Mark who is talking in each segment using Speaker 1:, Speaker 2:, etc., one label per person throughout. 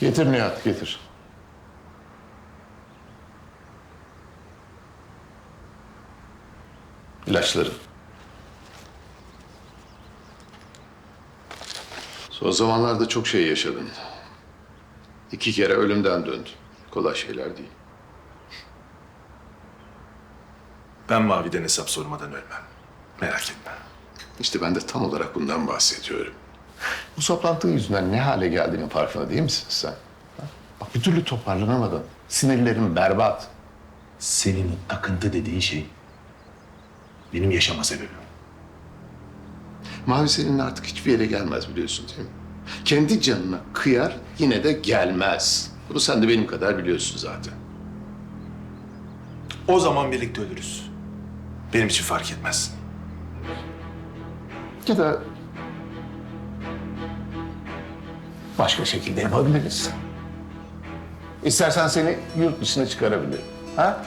Speaker 1: Getir Nihat, getir. İlaçların. Son zamanlarda çok şey yaşadın. İki kere ölümden döndün. Kolay şeyler değil.
Speaker 2: Ben Mavi'den hesap sormadan ölmem. Merak etme.
Speaker 1: İşte ben de tam olarak bundan bahsediyorum. Bu toplantı yüzünden ne hale geldiğinin farkında değil misin sen? Ha? Bak bir türlü toparlanamadın. Sinirlerin berbat.
Speaker 2: Senin takıntı dediğin şey benim yaşama sebebim.
Speaker 1: Mavi seninle artık hiçbir yere gelmez biliyorsun değil mi? Kendi canına kıyar yine de gelmez. Bunu sen de benim kadar biliyorsun zaten.
Speaker 2: O zaman birlikte ölürüz. Benim için fark etmez.
Speaker 1: Ya da başka şekilde yapabiliriz. İstersen seni yurt dışına çıkarabilirim. Ha?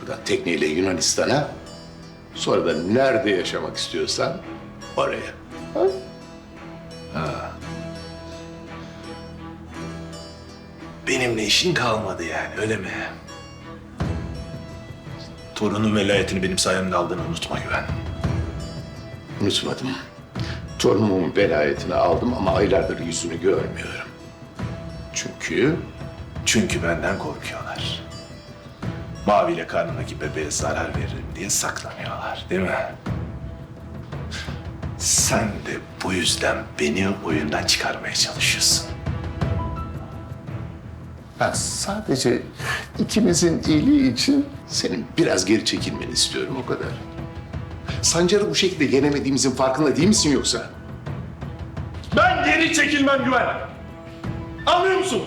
Speaker 1: Buradan tekneyle Yunanistan'a, sonra da nerede yaşamak istiyorsan oraya. Ha?
Speaker 2: Benimle işin kalmadı yani öyle mi? Torunun velayetini benim sayemde aldığını unutma Güven.
Speaker 1: Unutmadım. Torunumun velayetini aldım ama aylardır yüzünü görmüyorum. Çünkü
Speaker 2: Çünkü benden korkuyorlar. Mavi ile karnındaki bebeğe zarar veririm diye saklanıyorlar değil mi? Sen de bu yüzden beni oyundan çıkarmaya çalışıyorsun.
Speaker 1: ben sadece ikimizin iyiliği için senin biraz geri çekilmeni istiyorum o kadar. Sancar'ı bu şekilde yenemediğimizin farkında değil misin yoksa?
Speaker 2: Ben geri çekilmem Güven. Anlıyor musun?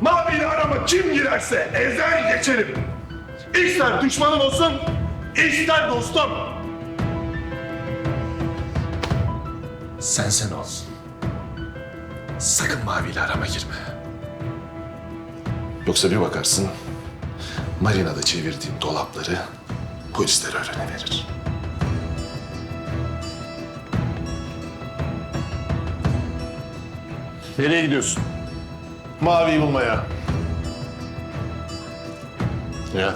Speaker 2: Mavi'yle arama kim girerse ezer geçerim. İster düşmanım olsun, ister dostum. Sen sen ol. Sakın Mavi'yle arama girme. Yoksa bir bakarsın, marinada çevirdiğim dolapları polisler öğreneverir. Nereye gidiyorsun? Mavi'yi bulmaya.
Speaker 1: Ya.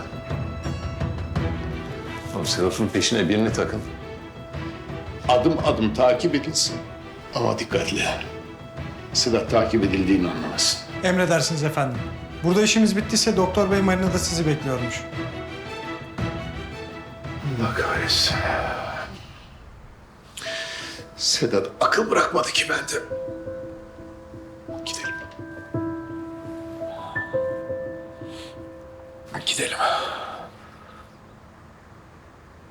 Speaker 1: Oğlum Seraf'ın peşine birini takın. Adım adım takip edilsin. Ama dikkatli. Sedat takip edildiğini anlamasın.
Speaker 3: Emredersiniz efendim. Burada işimiz bittiyse doktor bey marinada sizi bekliyormuş.
Speaker 1: Allah kahretsin. Sedat akıl bırakmadı ki bende. Gidelim.